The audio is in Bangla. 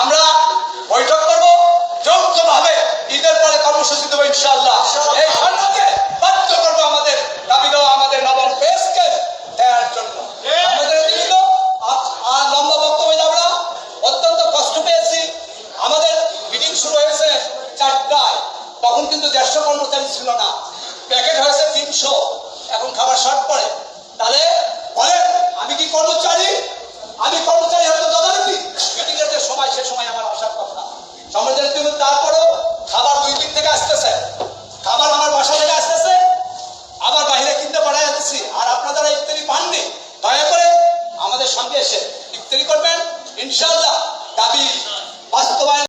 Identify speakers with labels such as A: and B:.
A: আমরা বৈঠক করব যৌথভাবে। ঈদের পরে কর্মসূচি দেবো ইনশাআল্লাহ। এই ঠান্ডাকে বাধ্য করব আমাদের দাবি দেওয়া আমাদের নবম পেসকে দেওয়ার জন্য। অত্যন্ত কষ্ট পেয়েছি। আমাদের মিটিং শুরু হয়েছে চারটায়। তখন কিন্তু দেড়শো কর্মচারী ছিল না। প্যাকেট হয়েছে তিনশো। এখন খাবার শর্ট সমাজের খাবার দুই দিক থেকে আসতেছে। খাবার আমার বাসা থেকে আসতেছে, আবার বাহিরে কিনতে পাঠায় যাচ্ছি। আর আপনারা ইফতারি পাননি, দয়া করে আমাদের সঙ্গে এসে ইফতারি করবেন। ইনশাল্লাহ দাবি বাস্তবায়ন